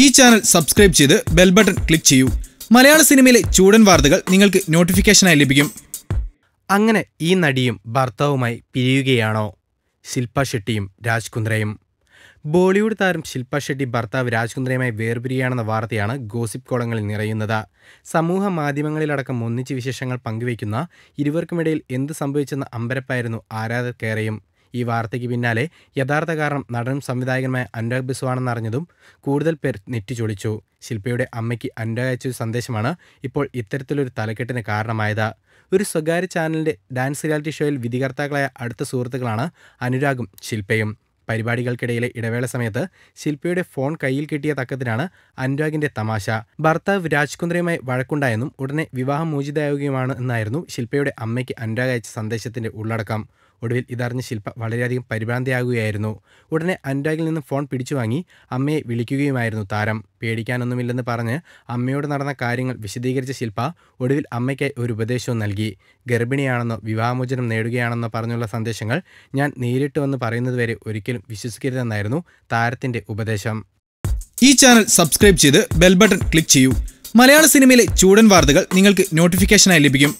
ഈ channel subscribe ചെയ്ത് bell button click ചെയ്യൂ. മലയാള സിനിമയിലെ ചൂടൻ വാർത്തകൾ നിങ്ങൾക്ക് നോട്ടിഫിക്കേഷനായി ലഭിക്കും. അങ്ങനെ ഈ നടിയും ഭർത്താവുമായി പിരിയുകയാണോ? ശില്പ ഷെട്ടിയും രാജ്കുന്ദ്രയും. ബോളിവുഡ് താരം ശില്പ ഷെട്ടി ഭർത്താവ് രാജ്കുന്ദ്രയുമായി വേർപിരിയാണെന്ന വാർത്തയാണ് ഗോസിപ്പ് കോളങ്ങളിൽ നിറയുന്നത്. സമൂഹ മാധ്യമങ്ങളിലടക്കം ഒന്നിച്ച് വിശേഷങ്ങൾ പങ്കുവയ്ക്കുന്ന ഇരുവർക്കുമിടയിൽ എന്ത് സംഭവിച്ചെന്ന അമ്പരപ്പായിരുന്നു ആരാധകർക്കേറെയും ഈ വാർത്തയ്ക്ക് പിന്നാലെ യഥാർത്ഥ കാരണം നടനും സംവിധായകനുമായ അനുരാഗ് ബിസ്വാണെന്നറിഞ്ഞതും കൂടുതൽ പേർ നെറ്റിച്ചൊളിച്ചു ശില്പയുടെ അമ്മയ്ക്ക് അനുരാഗ് അയച്ച ഒരു സന്ദേശമാണ് ഇപ്പോൾ ഇത്തരത്തിലൊരു തലക്കെട്ടിന് കാരണമായത്. ഒരു സ്വകാര്യ ചാനലിന്റെ ഡാൻസ് റിയാലിറ്റി ഷോയിൽ വിധികർത്താക്കളായ അടുത്ത സുഹൃത്തുക്കളാണ് അനുരാഗും ശില്പയും. പരിപാടികൾക്കിടയിലെ ഇടവേള സമയത്ത് ശില്പയുടെ ഫോൺ കയ്യിൽ കിട്ടിയ തക്കത്തിനാണ് അനുരാഗിന്റെ തമാശ. ഭർത്താവ് രാജ്കുന്ദ്രയുമായി വഴക്കുണ്ടായെന്നും ഉടനെ വിവാഹം മോചിതയാവുകയുമാണ് എന്നായിരുന്നു ശില്പയുടെ അമ്മയ്ക്ക് അനുരാഗ് അയച്ച സന്ദേശത്തിന്റെ ഉള്ളടക്കം. ഒടുവിൽ ഇതറിഞ്ഞ ശില്പ വളരെയധികം പരിഭ്രാന്തിയാകുകയായിരുന്നു. ഉടനെ അനുരാഗിൽ നിന്നും ഫോൺ പിടിച്ചു വാങ്ങി അമ്മയെ വിളിക്കുകയുമായിരുന്നു താരം. പേടിക്കാനൊന്നുമില്ലെന്ന് പറഞ്ഞ് അമ്മയോട് നടന്ന കാര്യങ്ങൾ വിശദീകരിച്ച ശില്പ ഒടുവിൽ അമ്മയ്ക്കായി ഒരു ഉപദേശവും നൽകി. ഗർഭിണിയാണെന്നോ വിവാഹമോചനം നേടുകയാണെന്നോ പറഞ്ഞുള്ള സന്ദേശങ്ങൾ ഞാൻ നേരിട്ട് വന്ന് പറയുന്നതുവരെ ഒരിക്കലും വിശ്വസിക്കരുതെന്നായിരുന്നു താരത്തിന്റെ ഉപദേശം. ഈ ചാനൽ സബ്സ്ക്രൈബ് ചെയ്ത് ബെൽ ബട്ടൺ ക്ലിക്ക് ചെയ്യൂ. മലയാള സിനിമയിലെ ചൂടൻ വാർത്തകൾ നിങ്ങൾക്ക് നോട്ടിഫിക്കേഷനായി ലഭിക്കും.